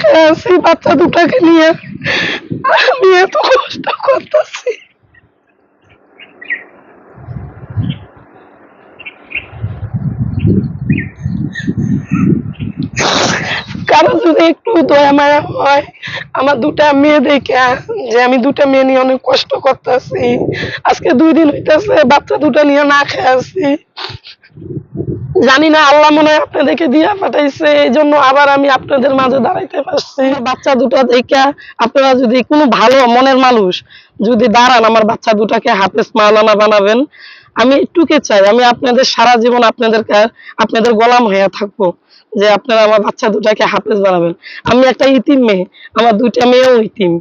খেয়ে আছি, বাচ্চা দুটাকে নিয়ে। আমি এত কষ্ট করতেছি। কারও যদি একটু দয়া মায়া হয়, আমার দুটা মেয়ে দেখে, যে আমি দুটা মেয়ে নিয়ে অনেক কষ্ট করতেছি, আজকে দুই দিন হইতেছে, বাচ্চা দুটা নিয়ে না খেয়ে আছি। জানি না, আল্লাহ মনে হয় আপনাদেরকে দিয়া পাঠাইছে এই জন্য আবার আমি আপনাদের মাঝে দাঁড়াইতে পারছি। বাচ্চা দুটা দেখে আপনারা যদি কোনো ভালো মনের মানুষ যদি দাঁড়ান, আমার বাচ্চা দুটাকে হাফেজ মাওলানা বানাবেন। আমি একটুকে চাই, আমি আপনাদের সারা জীবন আপনাদের আপনাদের গোলাম হয়ে থাকব, যে আপনারা আমার বাচ্চা দুটাকে হাফেজ বানাবেন। আমি একটা ইতিম মেয়ে, আমার দুইটা মেয়েও ইতিম।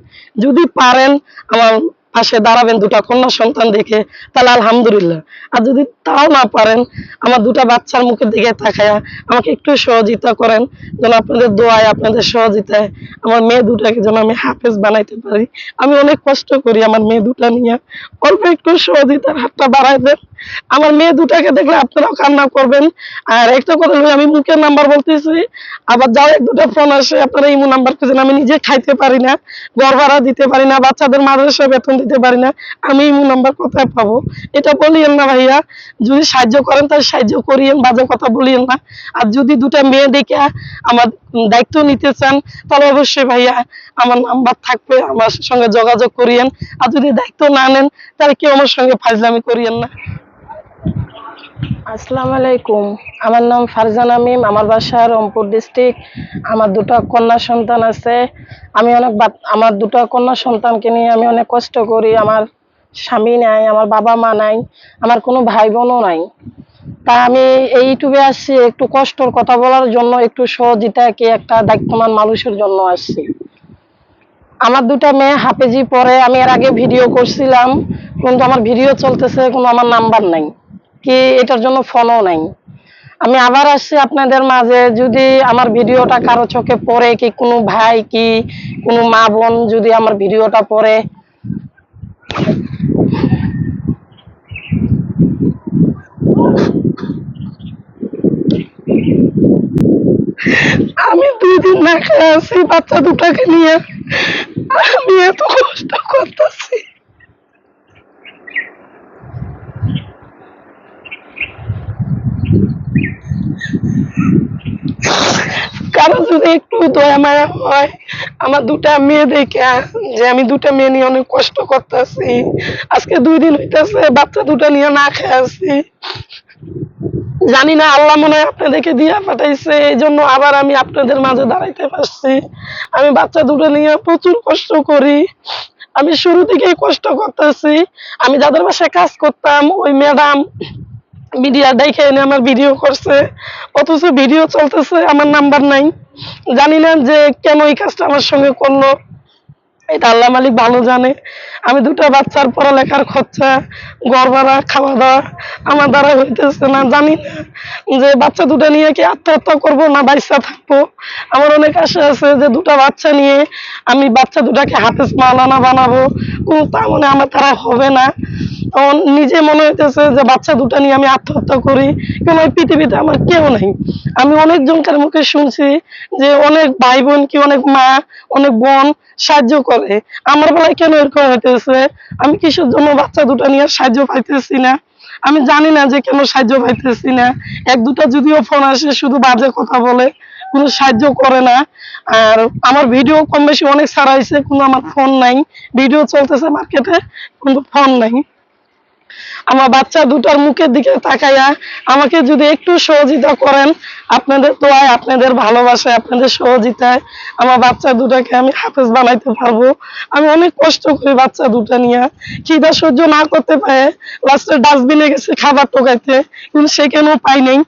যদি পারেন আমার পাশে দাঁড়াবেন দুটা কন্যা সন্তান দেখে, তাহলে আলহামদুলিল্লাহ। আর যদি তাও না পারেন, আমার দুটা বাচ্চার মুখের দিকে তাকায়া আমাকে একটু সহযোগিতা করেন, যেন আপনাদের দোয়ায়, আপনাদের সহযোগিতায় আমার মেয়ে দুটাকে যেন আমি হাফেজ বানাইতে পারি। আমি অনেক কষ্ট করি আমার মেয়ে দুটা নিয়ে। অল্প একটু সহযোগিতার হাতটা বাড়াই দেন। আমার মেয়ে দুটাকে দেখলে আপনারাও কান্না করবেন। আর একটা কথা আমি মুখের নাম্বার বলতেছি, আবার যাও এক দুটা ফোন আসে, আপনারা ইমো নাম্বার খুঁজেন আমি নিজে খাইতে পারি না, ঘর ভাড়া দিতে পারি না, বাচ্চাদের মাদ্রাসা বেতন দিতে পারি না, আমি ইমো নাম্বার কোথায় পাবো এটা বলিয়েন না ভাইয়া, যদি সাহায্য করেন তাহলে সাহায্য করিয়েন, বাজে কথা বলিয়েন না। আর যদি দুটা মেয়ে দেখে আমার দায়িত্ব নিতে চান, তাহলে অবশ্যই ভাইয়া আমার নাম্বার থাকবে, আমার সঙ্গে যোগাযোগ করিয়েন। আর যদি দায়িত্ব না নেন, তাহলে কেউ আমার সঙ্গে ফাজলামি করিয়েন না। আসসালামু আলাইকুম আমার নাম ফারজানা মিম, আমার বাসা রংপুর ডিস্ট্রিক্ট। আমার দুটো কন্যা সন্তান আছে। আমি অনেক আমার দুটো কন্যা সন্তানকে নিয়ে আমি অনেক কষ্ট করি। আমার স্বামী নাই, আমার বাবা মা নাই, আমার কোনো ভাই বোনও নাই। তা আমি এই ইউটিউবে আসছি, একটু কষ্টর কথা বলার জন্য, একটু সহজিতা কি একটা দায়িত্বমান মানুষের জন্য আসছি। আমার দুটা মেয়ে হাফেজি পরে আমি এর আগে ভিডিও করছিলাম, কিন্তু আমার ভিডিও চলতেছে, কোনো আমার নাম্বার নাই। কি এটার জন্য ফোনও নাই। আমি আবার আসছি আপনাদের মাঝে, যদি আমার ভিডিওটা কারও চোখে পড়ে কি কোনো ভাই কি কোনো মা বোন যদি আমার ভিডিওটা পড়ে। আমি দুই দিন না খেয়ে আছি, বাচ্চা দুটাকে নিয়ে। আমি এত কষ্ট করতেছি। কারও যদি একটু দয়া মায়া হয়, আমার দুটা মেয়ে দেখে যে আমি দুটা মেয়ে নিয়ে অনেক কষ্ট করতেছি, আজকে দুই দিন হইতেছে, বাচ্চা দুটা নিয়ে না খেয়ে আছি। জানি না, আল্লাহ মনে হয় আপনাদেরকে দিয়া পাঠাইছে এই জন্য আবার আমি আপনাদের মাঝে দাঁড়াইতে পারছি। আমি বাচ্চা দুটো নিয়ে প্রচুর কষ্ট করি। আমি শুরু থেকেই কষ্ট করতেছি। আমি যাদের বাসায় কাজ করতাম, ওই ম্যাডাম মিডিয়া দেখে এনে আমার ভিডিও করছে। অথচ ভিডিও চলতেছে, আমার নাম্বার নাই। জানি না যে কেন এই কাজটা আমার সঙ্গে করল। এটা আল্লাহ মালিক ভালো জানে। আমি দুটো বাচ্চার পড়ালেখার খরচা, ঘর ভাড়া, খাওয়া দাওয়া আমার দ্বারা হইতেছে না, জানি না যে বাচ্চা দুটো নিয়ে কি আত্মহত্যা করব না বাইসা থাকব। আমার অনেক আশা আছে যে দুটো বাচ্চা নিয়ে আমি বাচ্চা দুটাকে হাফেজ মাওলানা বানাবো। কিন্তু তা মনে আমার তারা হবে না। তখন নিজে মনে হইতেছে যে বাচ্চা দুটো নিয়ে আমি আত্মহত্যা করি। কেন এই পৃথিবীতে আমার কেউ নাই। আমি অনেক জনকার মুখে শুনছি যে অনেক ভাই বোন কি অনেক মা, অনেক বোন সাহায্য করে। আমার বেলায় কেন এরকম হইতেছে? আমি কিসের জন্য বাচ্চা দুটো নিয়ে সাহায্য পাইতেছি না? আমি জানি না যে কেন সাহায্য পাইতেছি না। এক দুটা যদিও ফোন আসে, শুধু বাজে কথা বলে, কোনো সাহায্য করে না। আর আমার ভিডিও কম বেশি অনেক ছাড়াইছে কোনো আমার ফোন নাই। ভিডিও চলতেছে মার্কেটে কিন্তু ফোন নাই। আমার বাচ্চা দুটার মুখের দিকে তাকাইয়া আমাকে যদি একটু সহযোগিতা করেন, আপনাদের দোয়ায়, আপনাদের ভালোবাসায়, আপনাদের সহযোগিতায় আমার বাচ্চা দুটাকে আমি হাফেজ বানাইতে পারব। আমি অনেক কষ্ট করি বাচ্চা দুটা নিয়ে। খিদা সহ্য না করতে পারে, লাস্টে ডাস্টবিনে গেছে খাবার টোকাইতে কিন্তু সেখানেও পাই নাই?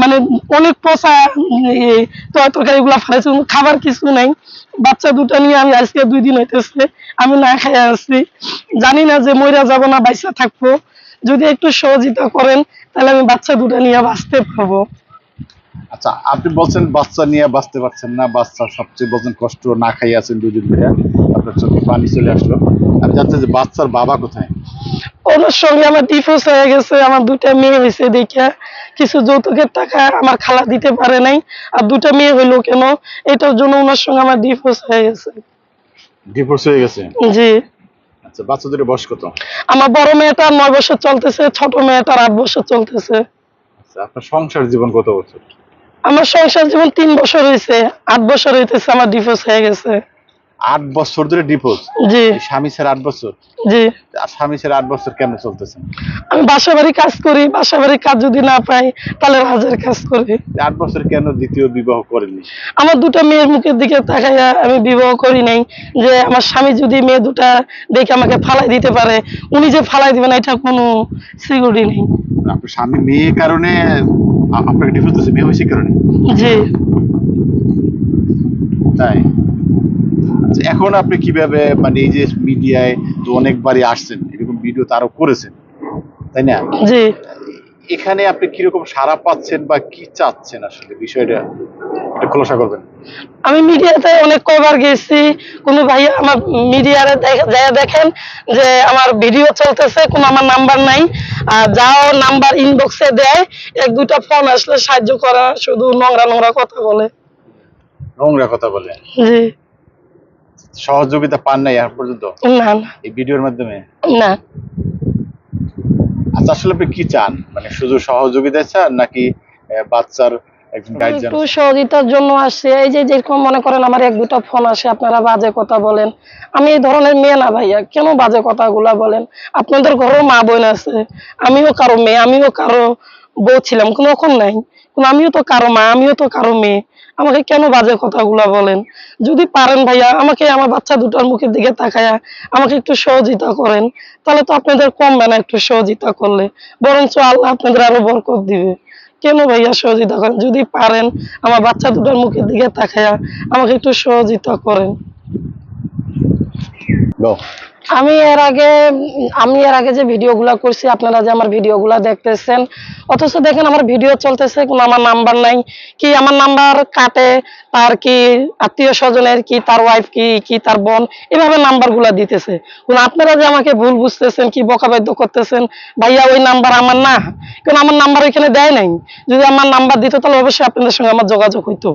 মানে অনেক পচা তরকারি গুলা ফেলেছে খাবার কিছু নাই। বাচ্চা দুটা নিয়ে আমি আজকে দুই দিন হইতেছে, আমি না খাইয়া আছি। জানি না যে মইরা যাব না, বাইসা থাকব। যদি একটু সহযোগিতা করেন তাহলে আমি বাচ্চা দুটা নিয়ে বাঁচতে পারব। আচ্ছা আপনি বলছেন বাচ্চা নিয়ে বাঁচতে পারছেন না বাচ্চা সবচেয়ে বলছেন কষ্ট না খাইয়ে আছেন দুদিন ধরে। আপনার চোখে পানি চলে আসলো। আমি জানতে যে বাচ্চার বাবা কোথায়? ওনার সঙ্গে আমার ডিভোর্স হয়ে গেছে আমার দুটা মেয়ে হয়েছে দেখে। কিছু যৌতুকের টাকা আমার খালা দিতে পারে নাই আর দুটা মেয়ে হইল কেন? এটার জন্য ওনার সঙ্গে আমার ডিভোর্স হয়ে গেছে। ডিভোর্স হয়ে গেছে? জি। আচ্ছা বাচ্চাদের বয়স কত? আমার বড় মেয়েটা নয় বছর চলতেছে ছোট মেয়েটার আট বছর চলতেছে। আচ্ছা আপনার সংসার জীবন কত বছর? আমার সংসার জীবন তিন বছর হয়েছে আট বছর হইতেছে আমার ডিভোর্স হয়ে গেছে। আট বছর ধরে ডিভোর্স জি। স্বামী ছেড়ে আট বছর। জি। আর স্বামী ছেড়ে আট বছর কেমন চলতেছে? আমি বাসা বাড়ি কাজ করি বাসা বাড়ির কাজ যদি না পাই তাহলে রাজের কাজ করি। আট বছর কেন দ্বিতীয় বিবাহ করেনি আমার দুটো মেয়ের মুখের দিকে তাকাইয়া আমি বিবাহ করি নাই যে আমার স্বামী যদি মেয়ে দুটা দেখে আমাকে ফালাই দিতে পারে উনি যে ফালাই দিবেন এটা কোনো সিকিউরিটি নেই। আপনার স্বামী মেয়ে কারণে আপনাকে ডিভোর্স দিয়েছে মেয়ে হয়েছে কারণে? জি। তাই? এখন আপনি কীভাবে মানে এই যে মিডিয়ায় তো অনেকবারই আসছেন এরকম ভিডিও তো আরও করেছেন তাই না? জি। এখানে আপনি কীরকম সাড়া পাচ্ছেন বা কি চাচ্ছেন আসলে? বিষয়টা খোলাসা করবেন। আমি মিডিয়াতে অনেক কয়বার গেছি কোনো ভাইয়া আমার মিডিয়ারে যায় দেখেন যে আমার ভিডিও চলতেছে কোনো আমার নাম্বার নাই আর যাও নাম্বার ইনবক্সে দেয় এক দুটা ফোন আসলে সাহায্য করা শুধু নোংরা নোংরা কথা বলে। নোংরা কথা বলে। জি। সহযোগিতা পান নাই এখন পর্যন্ত? না না। এই ভিডিওর মাধ্যমে? না। আচ্ছা আসলে আপনি কি চান? মানে শুধু সহযোগিতা চান নাকি বাচ্চার একটু সহযোগিতার জন্য আসছে। এই যে যেরকম মনে করেন আমার এক দুটো ফোন আসে আপনারা বাজে কথা বলেন। আমি এই ধরনের মেয়ে না ভাইয়া। কেন বাজে কথাগুলা বলেন? আপনাদের ঘরেও মা বোন আছে। আমিও কারও মেয়ে আমিও কারও বউ ছিলাম কোনো রকম নাই। আমিও তো কারও মা, আমিও তো কারও মেয়ে। আমাকে কেন বাজে কথাগুলা বলেন? যদি পারেন ভাইয়া, আমাকে আমার বাচ্চা দুটার মুখের দিকে তাকায়া আমাকে একটু সহযোগিতা করেন। তাহলে তো আপনাদের কমবে না একটু সহযোগিতা করলে। বরঞ্চ আল্লাহ আপনাদের আরও বরকত দিবে। কেন ভাইয়া সহযোগিতা করেন? যদি পারেন আমার বাচ্চা দুটার মুখের দিকে তাকায়া আমাকে একটু সহযোগিতা করেন। আমি এর আগে, আমি এর আগে যে ভিডিওগুলো করছি, আপনারা যে আমার ভিডিওগুলো দেখতেছেন, অথচ দেখেন আমার ভিডিও চলতেছে, কোনো আমার নাম্বার নাই। কি আমার নাম্বার কাটে, তার কি আত্মীয় স্বজনের কি, তার ওয়াইফ কি কি তার বোন, এভাবে নাম্বারগুলা দিতেছে। কিন্তু আপনারা যে আমাকে ভুল বুঝতেছেন, কি বকাবাদ্য করতেছেন, ভাইয়া, ওই নাম্বার আমার না। কারণ আমার নাম্বার এখানে দেয় নাই। যদি আমার নাম্বার দিত, তাহলে অবশ্যই আপনাদের সঙ্গে আমার যোগাযোগ হইতো।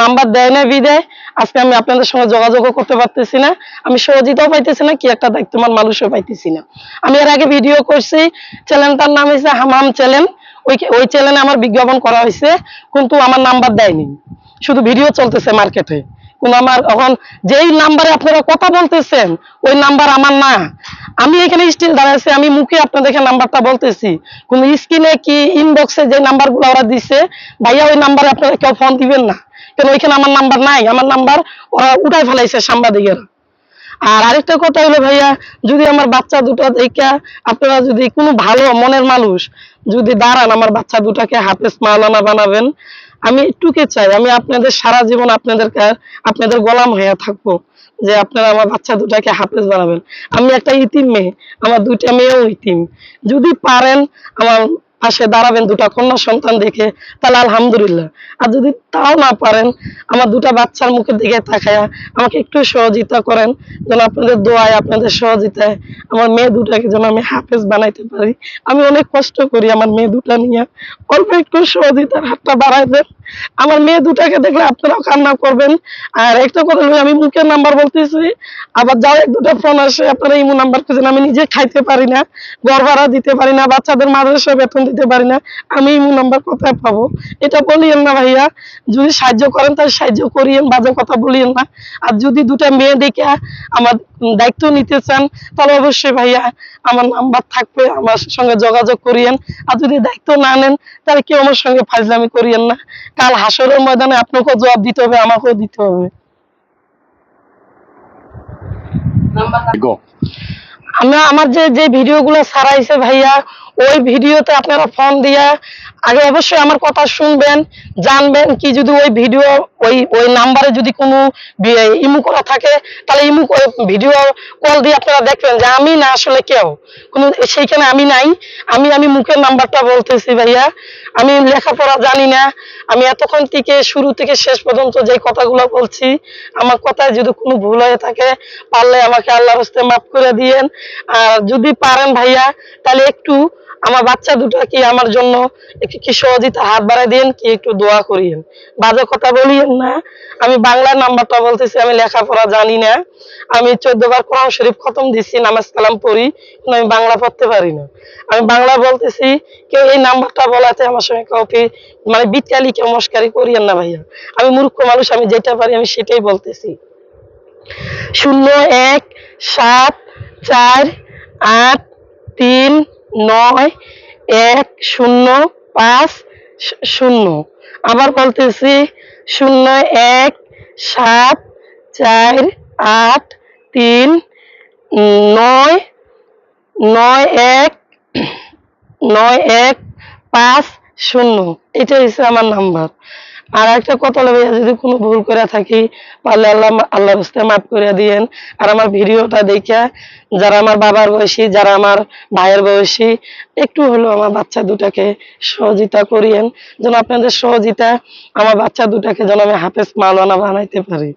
নাম্বার দেয় না বিদেয় আজকে আমি আপনাদের সঙ্গে যোগাযোগও করতে পারতেছি না। আমি সহযোগিতাও পাইতেছি না, কি একটা দায়িত্বমান মানুষও পাইতেছি না। আমি এর আগে ভিডিও করছি চ্যানেলটার নাম হয়েছে হামাম চ্যানেল ওই ওই চ্যানেলে আমার বিজ্ঞাপন করা হয়েছে কিন্তু আমার নাম্বার দেয়নি। শুধু ভিডিও চলতেছে মার্কেটে কোন আমার এখন যেই নাম্বারে আপনারা কথা বলতেছেন, ওই নাম্বার আমার না। আমি এখানে স্টিল দাঁড়াইছি, আমি মুখে আপনাদেরকে নাম্বারটা বলতেছি। কোন স্ক্রিনে কি ইনবক্সে যে নাম্বারগুলো ওরা দিছে, ভাইয়া ওই নাম্বারে আপনারা কেউ ফোন দিবেন না। কেন ওইখানে আমার নাম্বার নাই? আমার নাম্বার ওরা উঠাই ফেলাইছে সাংবাদিকেরা। আর আরেকটা কথা হলো ভাইয়া, যদি আমার বাচ্চা দুটো দেখা আপনারা যদি কোনো ভালো মনের মানুষ যদি দাঁড়ান আমার বাচ্চা দুটাকে হাফেজ মাওলানা বানাবেন, আমি একটুকে চাই, আমি আপনাদের সারা জীবন আপনাদের আপনাদের গোলাম হয়ে থাকব যে আপনারা আমার বাচ্চা দুটাকে হাফেজ বানাবেন। আমি একটা ইতিম মেয়ে, আমার দুইটা মেয়েও ইতিম। যদি পারেন আমার পাশে দাঁড়াবেন দুটা কন্যা সন্তান দেখে, তাহলে আলহামদুলিল্লাহ। আর যদি তাও না পারেন, আমার দুটা বাচ্চার মুখের দিকে তাকায়া আমাকে একটু সহযোগিতা করেন, যেন আপনাদের দোয়ায়, আপনাদের সহযোগিতায় আমার মেয়ে দুটাকে যেন আমি হাফেজ বানাইতে পারি। আমি অনেক কষ্ট করি আমার মেয়ে দুটা নিয়ে। অল্প একটু সহযোগিতার হাতটা বাড়াই দেন আমার মেয়ে দুটাকে দেখলে আপনারাও কান্না করবেন। আর একটা কথা হলো আমি মুখের নাম্বার বলতেছি, আবার যাও এক দুটো ফোন আসে, আপনারা ইমো নাম্বার খুঁজেন। আমি নিজে খাইতে পারি না, ঘর ভাড়া দিতে পারি না, বাচ্চাদের মাদ্রাসা বেতন দিতে পারি না, আমি ইমো নাম্বার কোথায় পাবো? এটা বলিয়েন না ভাইয়া, যদি সাহায্য করেন তাহলে সাহায্য করিয়েন, বাজে কথা বলিয়েন না। আর যদি দুটা মেয়ে দেখে আমার দায়িত্ব নিতে চান, তাহলে অবশ্যই ভাইয়া আমার নাম্বার থাকবে, আমার সঙ্গে যোগাযোগ করিয়েন। আর যদি দায়িত্ব না নেন, তাহলে কেউ আমার সঙ্গে ফাজলামি করিয়েন না। কাল হাসরের ময়দানে আপনাকেও জবাব দিতে হবে আমাকেও দিতে হবে। আমরা আমার যে যে ভিডিওগুলো ছাড়াইছে ভাইয়া ওই ভিডিওতে আপনারা ফোন দিয়া আগে অবশ্যই আমার কথা শুনবেন, জানবেন কি যদি ওই ভিডিও ওই ওই নাম্বারে যদি কোনো ইমু করা থাকে, তাহলে ইমু ভিডিও কল দিয়ে আপনারা দেখবেন যে আমি না আসলে কেউ। কোনো সেইখানে আমি নাই। আমি আমি মুখের নাম্বারটা বলতেছি ভাইয়া। আমি লেখাপড়া জানি না। আমি এতক্ষণ থেকে শুরু থেকে শেষ পর্যন্ত যে কথাগুলো বলছি, আমার কথায় যদি কোনো ভুল হয়ে থাকে, পারলে আমাকে আল্লাহর হস্তে মাফ করে দিয়েন। আর যদি পারেন ভাইয়া, তাহলে একটু আমার বাচ্চা দুটো কি আমার জন্য একটু কি সহজিত হাত বাড়াই দিন কি একটু দোয়া করিয়েন? বাজে কথা বলিয়েন না। আমি বাংলার নাম্বারটা বলতেছি, আমি লেখাপড়া জানি না। আমি চোদ্দ বার কোরআন শরীফ খতম দিচ্ছি নামাজ কালাম পড়ি, কিন্তু আমি বাংলা পড়তে পারি না। আমি বাংলা বলতেছি, কেউ এই নাম্বারটা বলাতে আমার সঙ্গে কাউকে মানে বিটকালি কেউ মস্কারি করিয়েন না ভাইয়া। আমি মূর্খ মানুষ, আমি যেটা পারি আমি সেটাই বলতেছি। শূন্য এক সাত চার আট তিন নয়, এক, শূন্য, পাঁচ শূন্য। আবার বলতেছি, শূন্য, এক, সাত, চার, আট, তিন, নয় নয়, এক নয়, এক, পাঁচ, শূন্য। এটা হচ্ছে আমার নাম্বার। আর একটা কথা হলো ভাইয়া, যদি কোনো ভুল করে থাকি, পারলে আল্লাহ আল্লাহ বুঝতে মাফ করে দিয়েন। আর আমার ভিডিওটা দেখে যারা আমার বাবার বয়সী, যারা আমার ভাইয়ের বয়সী, একটু হলেও আমার বাচ্চা দুটাকে সহযোগিতা করিয়েন। যেন আপনাদের সহযোগিতা আমার বাচ্চা দুটাকে যেন আমি হাফেজ মাওলানা বানাইতে পারি।